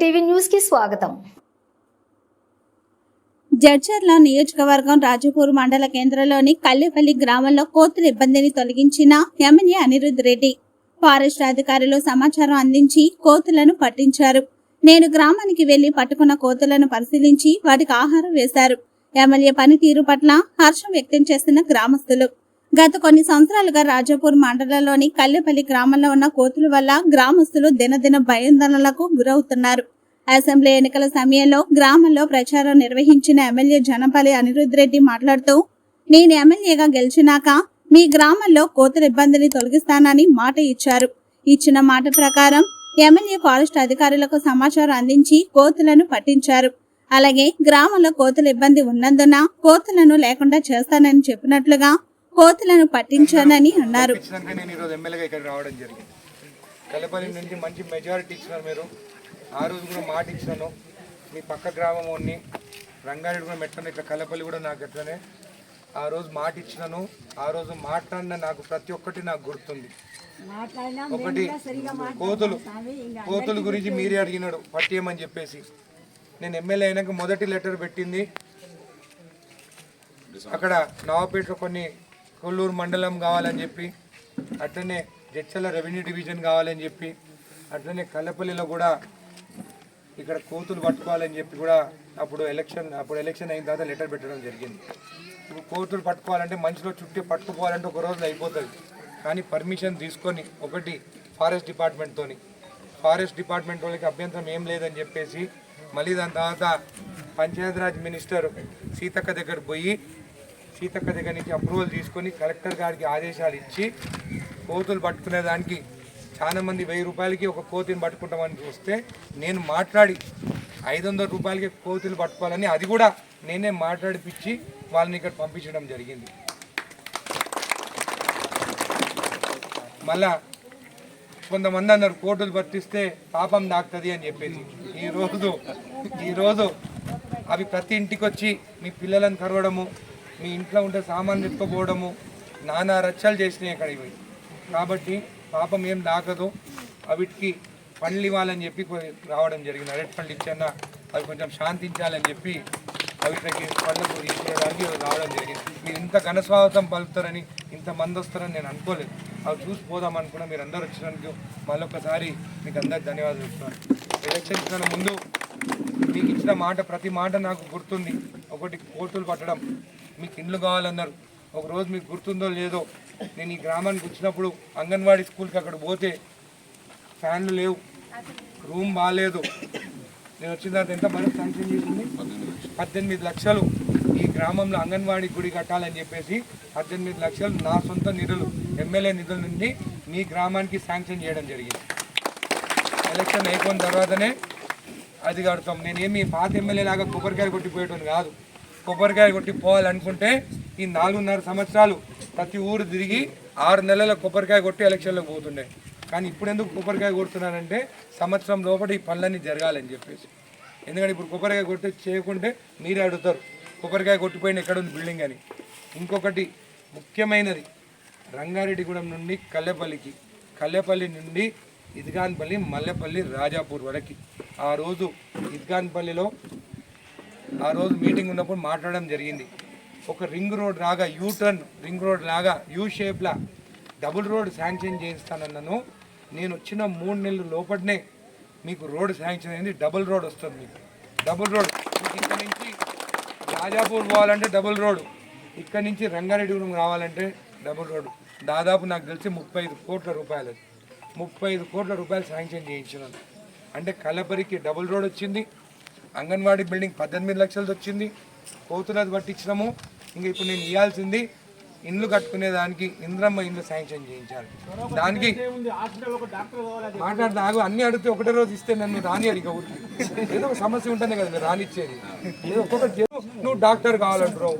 TV న్యూస్కి స్వాగతం. జడ్చర్ల నియోజకవర్గం రాజపూర్ మండల కేంద్రంలోని కల్లిపల్లి గ్రామంలో కోతుల ఇబ్బందిని తొలగించిన ఎమ్మెల్యే అనిరుద్ రెడ్డి ఫారెస్ట్ అధికారులు సమాచారం అందించి కోతులను పట్టించారు. నేను గ్రామానికి వెళ్ళి పట్టుకున్న కోతులను పరిశీలించి వాటికి ఆహారం వేశారు. ఎమ్మెల్యే పనితీరు పట్ల హర్షం వ్యక్తం చేస్తున్న గ్రామస్తులు. గత కొన్ని సంవత్సరాలుగా రాజాపూర్ మండలంలోని కల్లెపల్లి గ్రామంలో ఉన్న కోతుల వల్ల గ్రామస్తులు దినదిన భయాందోళనలకు గురవుతున్నారు. అసెంబ్లీ ఎన్నికల సమయంలో గ్రామంలో ప్రచారం నిర్వహించిన ఎమ్మెల్యే జనపల్లి అనిరుద్ రెడ్డి మాట్లాడుతూ నేను ఎమ్మెల్యేగా గెలిచినాక మీ గ్రామంలో కోతుల ఇబ్బందిని తొలగిస్తానని మాట ఇచ్చారు. ఇచ్చిన మాట ప్రకారం ఎమ్మెల్యే ఫారెస్ట్ అధికారులకు సమాచారం అందించి కోతులను పట్టించారు. అలాగే గ్రామంలో కోతుల ఇబ్బంది ఉన్నందున కోతులను లేకుండా చేస్తానని చెప్పినట్లుగా కోతులను పట్టించానని అన్నారు. ఇచ్చినాక నేను ఈరోజు ఎమ్మెల్యేగా ఇక్కడ రావడం జరిగింది. కలపల్లి నుంచి మంచి మెజారిటీ ఇచ్చినారు మీరు. ఆ రోజు కూడా మాట ఇచ్చినాను. మీ పక్క గ్రామం ఉన్ని రంగారెడ్డి కూడా మెట్టను ఇట్లా కలపల్లి కూడా నాకు ఎట్లనే. ఆ రోజు మాట ఇచ్చినాను. ఆ రోజు మాట్లాడిన నాకు ప్రతి ఒక్కటి నాకు గుర్తుంది. ఒకటి కోతులు కోతుల గురించి మీరే అడిగినాడు పట్టియమని చెప్పేసి. నేను ఎమ్మెల్యే అయినాక మొదటి లెటర్ పెట్టింది. అక్కడ నవాపేటలో కొన్ని కొల్లూరు మండలం కావాలని చెప్పి అట్లనే జడ్చల రెవెన్యూ డివిజన్ కావాలని చెప్పి అట్లనే కల్లపల్లిలో కూడా ఇక్కడ కోతులు పట్టుకోవాలని చెప్పి కూడా అప్పుడు ఎలక్షన్ అప్పుడు ఎలక్షన్ అయిన తర్వాత లెటర్ పెట్టడం జరిగింది. ఇప్పుడు కోతులు పట్టుకోవాలంటే మనిషిలో చుట్టి పట్టుకోవాలంటే ఒక రోజు అయిపోతుంది. కానీ పర్మిషన్ తీసుకొని ఒకటి ఫారెస్ట్ డిపార్ట్మెంట్తోని ఫారెస్ట్ డిపార్ట్మెంట్ వాళ్ళకి అభ్యంతరం ఏం లేదని చెప్పేసి మళ్ళీ దాని తర్వాత పంచాయతీరాజ్ మినిస్టర్ సీతక్క దగ్గర పోయి సీతక్క దగ్గర నుంచి అప్రూవల్ తీసుకొని కలెక్టర్ గారికి ఆదేశాలు ఇచ్చి కోతులు పట్టుకునే దానికి చాలా మంది వెయ్యి రూపాయలకి ఒక కోతిని పట్టుకుంటామని చూస్తే నేను మాట్లాడి ఐదు వందల రూపాయలకి కోతులు పట్టుకోవాలని అది కూడా నేనే మాట్లాడిపించి వాళ్ళని ఇక్కడ పంపించడం జరిగింది. మళ్ళా కొంతమంది అన్నారు కోర్టులు పట్టిస్తే పాపం దాక్తుంది అని చెప్పేసి. ఈరోజు ఈరోజు అవి ప్రతి ఇంటికి వచ్చి మీ పిల్లలను కరవడము మీ ఇంట్లో ఉంటే సామాన్లు ఎత్తుకుపోవడము నానా రచ్చలు చేసినాయి అక్కడ ఇవి కాబట్టి పాపం ఏం దాకదు అవిటికి పండ్లు ఇవ్వాలని చెప్పి రావడం జరిగింది. అరటి పండ్లు ఇచ్చన్నా అవి కొంచెం శాంతించాలని చెప్పి అవిటికి పండ్లకు ఇచ్చేయడానికి రావడం జరిగింది. మీరు ఇంత ఘన స్వాగతం పలుకుతారని ఇంత మంది వస్తారని నేను అనుకోలేదు. అవి చూసి పోదాం అనుకున్నా మీరు అందరూ వచ్చినందుకు మళ్ళొకసారి మీకు అందరికి ధన్యవాదాలు చెప్తున్నాను. ఎలక్షన్ కన్నా ముందు మీకు ఇచ్చిన మాట ప్రతి మాట నాకు గుర్తుంది. ఒకటి కోర్టులు పట్టడం మీకు ఇండ్లు కావాలన్నారు. ఒకరోజు మీకు గుర్తుందో లేదో నేను ఈ గ్రామానికి వచ్చినప్పుడు అంగన్వాడీ స్కూల్కి అక్కడ పోతే ఫ్యాన్లు లేవు రూమ్ బాగాలేదు నేను వచ్చిన తర్వాత ఎంత మనం శాంక్షన్ చేసింది? పద్దెనిమిది లక్షలు. ఈ గ్రామంలో అంగన్వాడీ గుడి కట్టాలని చెప్పేసి పద్దెనిమిది లక్షలు నా సొంత నిధులు ఎమ్మెల్యే నిధుల నుండి మీ గ్రామానికి శాంక్షన్ చేయడం జరిగింది. ఎలక్షన్ అయిపోయిన తర్వాతనే అది కడతాం. నేనేమి పాత ఎమ్మెల్యే లాగా కొబ్బరికాయ కొట్టిపోయేటోని కాదు. కొబ్బరికాయ కొట్టి పోవాలనుకుంటే ఈ నాలుగున్నర సంవత్సరాలు ప్రతి ఊరు తిరిగి ఆరు నెలల కొబ్బరికాయ కొట్టి ఎలక్షన్లోకి పోతుండే. కానీ ఇప్పుడు ఎందుకు కొబ్బరికాయ కొడుతున్నానంటే సంవత్సరం లోపల ఈ పనులన్నీ జరగాలని చెప్పేసి. ఎందుకంటే ఇప్పుడు కొబ్బరికాయ కొట్టి చేయకుంటే మీరే అడుగుతారు కొబ్బరికాయ కొట్టిపోయిన ఎక్కడ ఉంది బిల్డింగ్ అని. ఇంకొకటి ముఖ్యమైనది రంగారెడ్డిగూడెం నుండి కల్లెపల్లికి కల్లెపల్లి నుండి ఇద్గాన్పల్లి మల్లెపల్లి రాజాపూర్ వరకు. ఆ రోజు ఇద్గాన్పల్లిలో ఆ రోజు మీటింగ్ ఉన్నప్పుడు మాట్లాడడం జరిగింది. ఒక రింగ్ రోడ్ లాగా యూ టర్న్ రింగ్ రోడ్ లాగా యూ షేప్లా డబుల్ రోడ్ శాంక్షన్ చేయిస్తానన్నాను నేను వచ్చిన మూడు నెలల లోపలనే మీకు రోడ్ శాంక్షన్ అయింది డబుల్ రోడ్ వస్తుంది మీకు. Double road. ఇక్కడ నుంచి రాజాపూర్ పోవాలంటే డబుల్ రోడ్. ఇక్కడ నుంచి రంగారెడ్డిగూడెం రావాలంటే డబుల్ రోడ్. దాదాపు నాకు తెలిసి ముప్పై కోట్ల రూపాయలు. ముప్పై ఐదు కోట్ల రూపాయలు శాంక్షన్ చేయించినాను. అంటే కలపరికి డబుల్ రోడ్ వచ్చింది. అంగన్వాడీ బిల్డింగ్ పద్దెనిమిది లక్షలది వచ్చింది. కోతులది పట్టించినాము. ఇంకా ఇప్పుడు నేను ఇవ్వాల్సింది ఇండ్లు కట్టుకునే దానికి ఇంద్రమ్మ ఇండ్లు శాంక్షన్ చేయించాలి. దానికి మాట్లాడితే ఆగు అన్ని అడిగితే ఒకటే రోజు ఇస్తే నన్ను రాని అడిగా ఊరికి. ఏదో ఒక సమస్య ఉంటుంది కదా రానిచ్చేది. ఏదో ఒక్కొక్కటి నువ్వు డాక్టర్ కావాలంటారు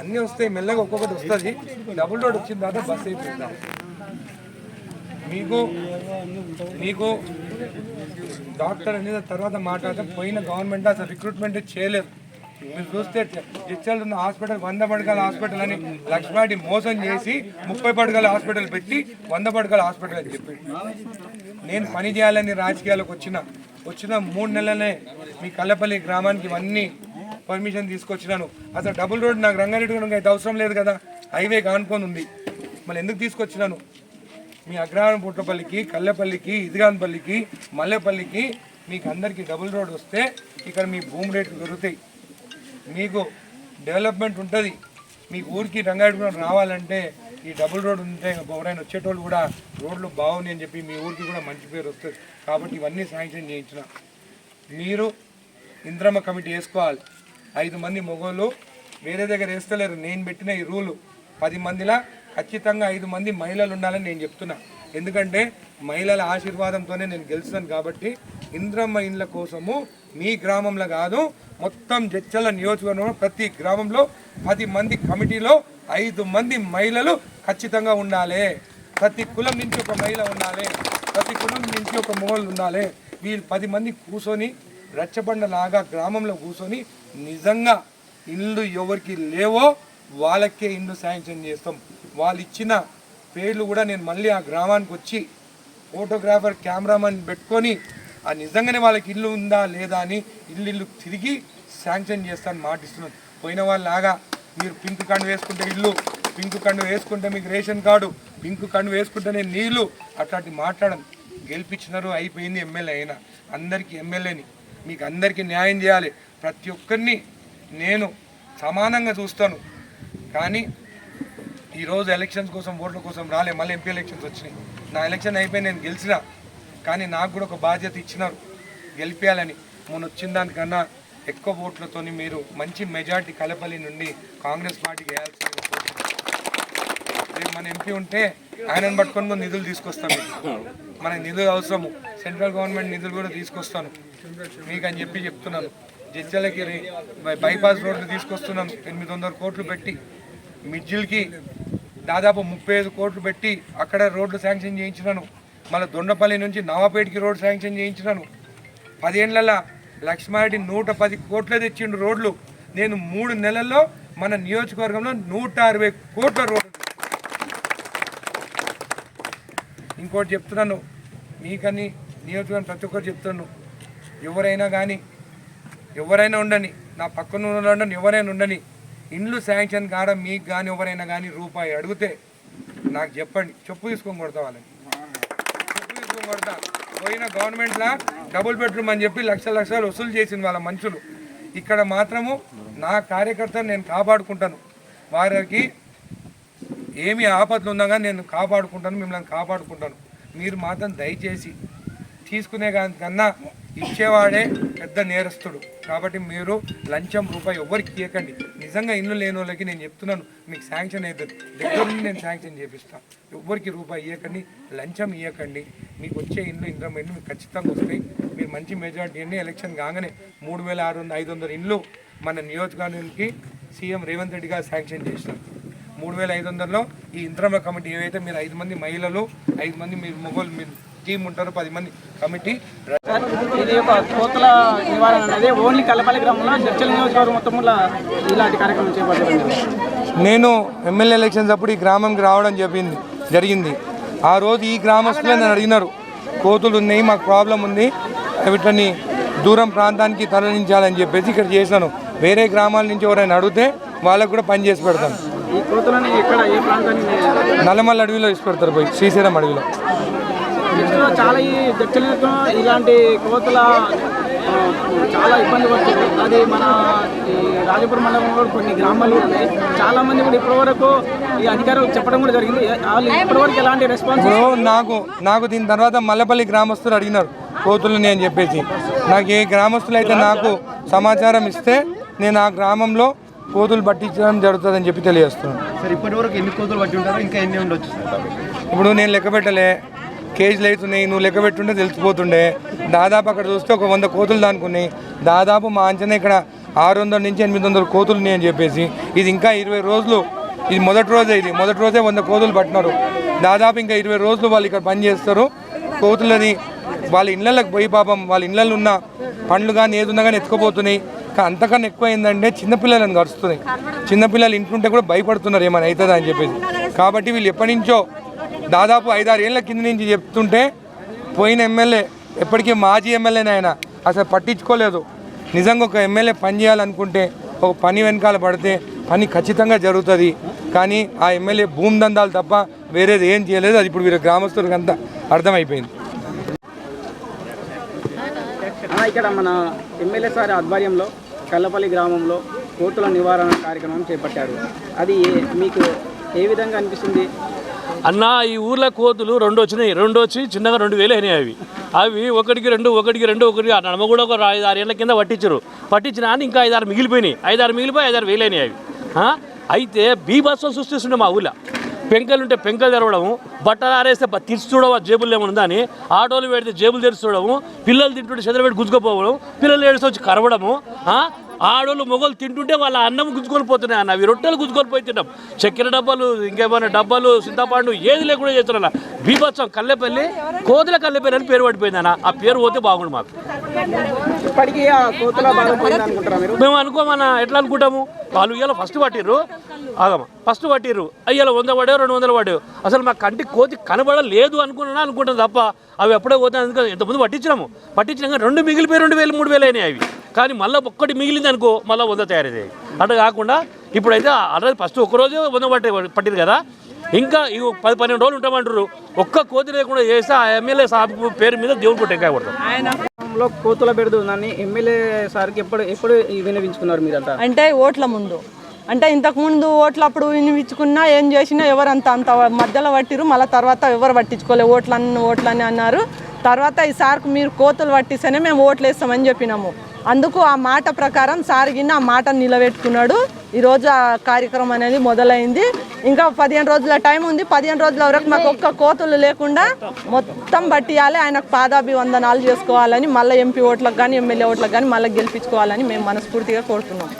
అన్నీ వస్తాయి మెల్లగా ఒక్కొక్కటి వస్తుంది. డబుల్ రోడ్ వచ్చిన తర్వాత బస్ అయిపోయిందా. మీకు మీకు డాక్టర్ అనేది తర్వాత మాట్లాడితే పోయిన గవర్నమెంట్ అసలు రిక్రూట్మెంట్ చేయలేదు. మీరు చూస్తే జడ్చల్ ఉన్న హాస్పిటల్ వంద పడగల హాస్పిటల్ అని లక్ష్మాటి మోసం చేసి ముప్పై పడగల హాస్పిటల్ పెట్టి వంద పడగల హాస్పిటల్ అని చెప్పి నేను పని చేయాలని రాజకీయాలకు వచ్చిన వచ్చిన మూడు నెలలనే మీ కల్లపల్లి గ్రామానికి ఇవన్నీ పర్మిషన్ తీసుకొచ్చినాను. అసలు డబుల్ రోడ్ నాకు రంగారెడ్డి కూడా అయితే అవసరం లేదు కదా. హైవే కానుకొని ఉంది. మళ్ళీ ఎందుకు తీసుకొచ్చినాను? మీ అగ్రహారం పుట్టపల్లికి కల్లెపల్లికి ఇదిగాన్పల్లికి మల్లెపల్లికి మీకు అందరికీ డబుల్ రోడ్ వస్తే ఇక్కడ మీ భూమి రేట్లు పెరుగుతాయి మీకు డెవలప్మెంట్ ఉంటుంది. మీ ఊరికి రంగారెడ్డి రావాలంటే ఈ డబుల్ రోడ్ ఉంటే ఎవరైనా వచ్చేటోళ్ళు కూడా రోడ్లు బాగున్నాయి అని చెప్పి మీ ఊరికి కూడా మంచి పేరు వస్తుంది. కాబట్టి ఇవన్నీ శాంక్షన్ చేయించిన. మీరు ఇంద్రమ్మ కమిటీ వేసుకోవాలి. ఐదు మంది మొగోళ్ళు వేరే దగ్గర వేస్తలేరు. నేను పెట్టిన ఈ రూలు. పది మందిలా ఖచ్చితంగా ఐదు మంది మహిళలు ఉండాలని నేను చెప్తున్నా. ఎందుకంటే మహిళల ఆశీర్వాదంతోనే నేను గెలుస్తాను కాబట్టి ఇంద్రమ్మ ఇండ్ల కోసము మీ గ్రామంలో కాదు మొత్తం జడ్చల నియోజకవర్గంలో ప్రతి గ్రామంలో పది మంది కమిటీలో ఐదు మంది మహిళలు ఖచ్చితంగా ఉండాలి. ప్రతి కులం నుంచి ఒక మహిళ ఉండాలి. ప్రతి కులం నుంచి ఒక మొగలు ఉండాలి. వీళ్ళు పది మంది కూర్చొని రచ్చబండలాగా గ్రామంలో కూర్చొని నిజంగా ఇల్లు ఎవరికి లేవో వాళ్ళకే ఇల్లు శాంక్షన్ చేస్తాం. వాళ్ళు ఇచ్చిన పేర్లు కూడా నేను మళ్ళీ ఆ గ్రామానికి వచ్చి ఫోటోగ్రాఫర్ కెమెరామెన్ పెట్టుకొని ఆ నిజంగానే వాళ్ళకి ఇల్లు ఉందా లేదా అని ఇల్లు ఇల్లు తిరిగి శాంక్షన్ చేస్తాను మాటిస్తున్నాను. పోయిన వాళ్ళలాగా మీరు పింక్ కండు వేసుకుంటే ఇల్లు పింక్ కండు వేసుకుంటే మీకు రేషన్ కార్డు పింక్ కండు వేసుకుంటేనే నీళ్ళు అట్లాంటి మాట్లాడను. గెలిపించినారు అయిపోయింది ఎమ్మెల్యే అయినా అందరికీ ఎమ్మెల్యేని. మీకు అందరికీ న్యాయం చేయాలి. ప్రతి ఒక్కరిని నేను సమానంగా చూస్తాను. కానీ ఈరోజు ఎలక్షన్స్ కోసం ఓట్ల కోసం రాలే. మళ్ళీ ఎంపీ ఎలక్షన్స్ వచ్చినాయి. నా ఎలక్షన్ అయిపోయి నేను గెలిచిన. కానీ నాకు కూడా ఒక బాధ్యత ఇచ్చినారు. గెలిపించాలని మొన్న వచ్చిన దానికన్నా ఎక్కువ ఓట్లతోని మీరు మంచి మెజార్టీ కలపల్లి నుండి కాంగ్రెస్ పార్టీకి వేయాల్సింది. రేపు మన ఎంపీ ఉంటే ఆయనను పట్టుకొని మనం నిధులు తీసుకొస్తాను మన మనకి నిధులు అవసరము. సెంట్రల్ గవర్నమెంట్ నిధులు కూడా తీసుకొస్తాను. మీకు అని చెప్పి చెప్తున్నాను. జడ్జలకి రే- బై- బైపాస్ రోడ్లు తీసుకొస్తున్నాను. ఎనిమిది కోట్లు పెట్టి మిడ్జిల్కి దాదాపు ముప్పై ఐదు కోట్లు పెట్టి అక్కడ రోడ్లు శాంక్షన్ చేయించినాను. మళ్ళీ దొండపల్లి నుంచి నవాపేటకి రోడ్ శాంక్షన్ చేయించినాను. పదేళ్ళలో లక్ష్మారెడ్డి నూట పది కోట్లు తెచ్చిండు రోడ్లు. నేను మూడు నెలల్లో మన నియోజకవర్గంలో నూట అరవై కోట్ల రోడ్లు ఇంకోటి చెప్తున్నాను. మీకని నియోజకవర్గం ప్రతి ఒక్కరు చెప్తున్నాను. ఎవరైనా కానీ ఎవరైనా ఉండని నా పక్కన ఉన్న ఉండని ఎవరైనా ఉండని ఇండ్లు శాంక్షన్ కాడ మీకు కానీ ఎవరైనా కానీ రూపాయి అడిగితే నాకు చెప్పండి. చెప్పు తీసుకొని కొడతా వాళ్ళని. చెప్పు తీసుకొని కొడతా. పోయిన గవర్నమెంట్లా డబుల్ బెడ్రూమ్ అని చెప్పి లక్ష లక్షలు వసూలు చేసింది వాళ్ళ మనుషులు. ఇక్కడ మాత్రము నా కార్యకర్తను నేను కాపాడుకుంటాను. వారికి ఏమి ఆపదలు ఉన్నా కానీ నేను కాపాడుకుంటాను మిమ్మల్ని కాపాడుకుంటాను. మీరు మాత్రం దయచేసి తీసుకునే కన్నా ఇచ్చేవాడే పెద్ద నేరస్తుడు. కాబట్టి మీరు లంచం రూపాయి ఎవరికి ఇవ్వకండి నిజంగా ఇల్లు లేని వాళ్ళకి నేను చెప్తున్నాను మీకు శాంక్షన్ అవుతుంది. దగ్గర నుండి నేను శాంక్షన్ చేపిస్తాను ఎవ్వరికి రూపాయి ఇవ్వకండి లంచం ఇవ్వకండి మీకు వచ్చే ఇండ్లు ఇంద్రం ఇండ్లు మీకు ఖచ్చితంగా వస్తాయి. మీరు మంచి మెజార్టీ అండి ఎలక్షన్ కాగానే మూడు వేల ఆరు వందల ఐదు వందల ఇండ్లు మన నియోజకవర్గానికి సీఎం రేవంత్ రెడ్డి గారు శాంక్షన్ చేసినారు మూడు వేల ఐదు వందలలో ఈ ఇంద్రమ కమిటీ ఏవైతే మీరు ఐదు మంది మహిళలు ఐదు మంది మీరు మొగోళ్ళు మీరు టీం ఉంటారు పది మంది కమిటీ. ఇది ఒక కోతల నివారణ అనేది ఓన్లీ కల్లపల్లి గ్రామంలో చర్చల నియోజకవర్గం మొత్తంలో ఇలాంటి కార్యక్రమం నేను ఎమ్మెల్యే ఎలక్షన్స్ అప్పుడు ఈ గ్రామంకి రావడం చెప్పింది జరిగింది. ఆ రోజు ఈ గ్రామస్తులే నన్ను అడిగినారు. కోతులు ఉన్నాయి మాకు ప్రాబ్లం ఉంది. వీటిని దూరం ప్రాంతానికి తరలించాలని చెప్పేసి ఇక్కడ చేశాను. వేరే గ్రామాల నుంచి ఎవరైనా అడిగితే వాళ్ళకు కూడా పని చేసి పెడతాను. నల్లమల్ల అడవిలో ఇసి పెడతారు పోయి శ్రీశైలం అడవిలో. నెక్స్ట్ చాలా ఈ చర్చల ఇలాంటి కోతుల చాలా ఇబ్బంది పడుతుంది. అది మన ఈ రాజపురం మండలంలో కొన్ని గ్రామాలు ఉన్నాయి చాలా మంది కూడా ఇప్పటివరకు ఈ అధికారులు చెప్పడం కూడా జరిగింది. వాళ్ళు ఇప్పటివరకు ఎలాంటి రెస్పాన్స్ నాకు నాకు దీని తర్వాత మల్లపల్లి గ్రామస్తులు అడిగినారు కోతులని అని చెప్పేసి. నాకు ఏ గ్రామస్తులు అయితే నాకు సమాచారం ఇస్తే నేను ఆ గ్రామంలో కోతులు పట్టించడం జరుగుతుందని చెప్పి తెలియజేస్తున్నాను. సార్ ఇప్పటి వరకు ఎన్ని కోతులు పట్టి ఉంటారో ఇంకా ఎన్ని ఉండొచ్చు సార్ ఇప్పుడు నేను లెక్క పెట్టలే. కేజీలు అవుతున్నాయి నువ్వు లెక్క పెట్టుంటే తెలిసిపోతుండే. దాదాపు అక్కడ చూస్తే ఒక వంద కోతులు దానుకున్నాయి. దాదాపు మా అంచనా ఇక్కడ ఆరు వందల నుంచి ఎనిమిది వందల కోతులు ఉన్నాయి అని చెప్పేసి. ఇది ఇంకా ఇరవై రోజులు ఇది మొదటి రోజే ఇది. మొదటి రోజే వంద కోతులు పట్టినారు. దాదాపు ఇంకా ఇరవై రోజులు వాళ్ళు ఇక్కడ పని చేస్తారు. కోతులని వాళ్ళ ఇళ్ళకి పోయి పాపం వాళ్ళ ఇళ్ళల్లో ఉన్న పండ్లు కానీ ఏది ఉన్నా కానీ ఎత్తుకుపోతున్నాయి. కానీ అంతకన్నా ఎక్కువ ఏంటంటే చిన్నపిల్లలను గడుస్తున్నాయి చిన్నపిల్లలు ఇంటుంటే కూడా భయపడుతున్నారు ఏమైనా అవుతుందా అని చెప్పేసి. కాబట్టి వీళ్ళు ఎప్పటి నుంచో దాదాపు ఐదారు ఏళ్ళ కింద నుంచి చెప్తుంటే పోయిన ఎమ్మెల్యే ఎప్పటికీ మాజీ ఎమ్మెల్యేనే ఆయన అసలు పట్టించుకోలేదు. నిజంగా ఒక ఎమ్మెల్యే పని చేయాలనుకుంటే ఒక పని వెనకాల పడితే పని ఖచ్చితంగా జరుగుతుంది. కానీ ఆ ఎమ్మెల్యే భూమి దందాలు తప్ప వేరేది ఏం చేయలేదు. అది ఇప్పుడు వీళ్ళ గ్రామస్తులకు అంతా అర్థమైపోయింది. ఇక్కడ మన ఎమ్మెల్యే సార్ ఆధ్వర్యంలో కల్లపల్లి గ్రామంలో కోతుల నివారణ కార్యక్రమం చేపట్టారు. అది మీకు ఏ విధంగా అనిపిస్తుంది? అన్న ఈ ఊర్లో కోతులు రెండు వచ్చినాయి. రెండు వచ్చి చిన్నగా రెండు వేలు అయినాయి అవి. అవి ఒకటికి రెండు ఒకటికి రెండు ఒకటి నడమ కూడా ఒక ఐదు ఆరు ఏళ్ళ కింద పట్టించారు. పట్టించిన అని ఇంకా ఐదారు మిగిలిపోయినాయి. ఐదారు మిగిలిపోయి ఐదారు వేలు అయినాయి అవి. అయితే బీభత్సం సృష్టిస్తుండే మా ఊళ్ళో. పెంకలు ఉంటే పెంకలు తెరవడము బట్టలు ఆరేస్తే బ- తీర్చి చూడవా జేబులు ఏమన్నా అని ఆటోలు పెడితే జేబులు తెరిచి చూడము పిల్లలు తింటుంటే చెదరబెట్టి గుంజుకోపోవడం పిల్లలు ఏడిసి వచ్చి కరవడము ఆడోళ్ళు మొగలు తింటుంటే వాళ్ళ అన్నం గుంజుకొని పోతున్నాయి అన్న. అవి రొట్టెలు గుంజుకొని పోయి తిన్నాం. చక్కెర డబ్బాలు ఇంకేమైనా డబ్బాలు సింతపండు ఏది లేకుండా చేస్తున్నా బీభత్సం కల్లెపల్లి కోతుల కల్లెపల్లి అని పేరు పడిపోయింది అన్న. ఆ పేరు పోతే బాగుండు మాకు. మేము అనుకోమన్నా ఎట్లా అనుకుంటాము? వాళ్ళు ఇవాళ ఫస్ట్ పట్టిర్రు. ఆగమ్మ ఫస్ట్ పట్టిర్రు. అయ్యాల వంద పడే రెండు వందలు పడే అసలు మా కంటికి కోతి కనబడలేదు అనుకున్నా అనుకుంటాం తప్ప అవి ఎప్పుడే పోతాయి అందుకని ఇంతకుముందు పట్టించినాము? పట్టించినాక రెండు మిగిలిపోయి రెండు వేలు మూడు వేలు అయినాయి అవి. కానీ మళ్ళీ ఒక్కటి మిగిలింది అనుకో మళ్ళీ వంద తయారయ్యాయి అట్లా కాకుండా ఇప్పుడైతే ఆల్రెడీ ఫస్ట్ ఒక్కరోజే వంద పట్టి పట్టింది కదా. ఇంకా ఈ పది పన్నెండు రోజులు ఉంటామంటారు. ఒక్క కోతి లేకుండా చేస్తే ఆ ఎమ్మెల్యే సాబ్ పేరు మీద దేవుడు పుట్టి ఎంకాయ కొడతాం. కోతుల బెడద ఉందని ఎమ్మెల్యే సార్కి ఎప్పుడు ఎప్పుడు వినిపించుకున్నారు మీరంతా? అంటే ఓట్ల ముందు. అంటే ఇంతకు ముందు ఓట్లప్పుడు వినిపించుకున్నా ఏం చేసినా ఎవరు అంత అంత మధ్యలో పట్టిరు మళ్ళీ తర్వాత ఎవరు పట్టించుకోలే. ఓట్లన్నీ ఓట్లని అన్నారు. తర్వాత ఈ సార్కు మీరు కోతులు పట్టిస్తేనే మేము ఓట్లు వేస్తామని చెప్పినాము. అందుకు ఆ మాట ప్రకారం సారిగిన్న ఆ మాట నిలబెట్టుకున్నాడు. ఈరోజు ఆ కార్యక్రమం అనేది మొదలైంది. ఇంకా పదిహేను రోజుల టైం ఉంది. పదిహేను రోజుల వరకు మాకు ఒక్క కోతులు లేకుండా మొత్తం పట్టియాలి. ఆయనకు పాదాభివందనాలు చేసుకోవాలని మళ్ళీ ఎంపీ ఓట్లకు కానీ ఎమ్మెల్యే ఓట్లకు కానీ మళ్ళీ గెలిపించుకోవాలని మేము మనస్ఫూర్తిగా కోరుతున్నాం.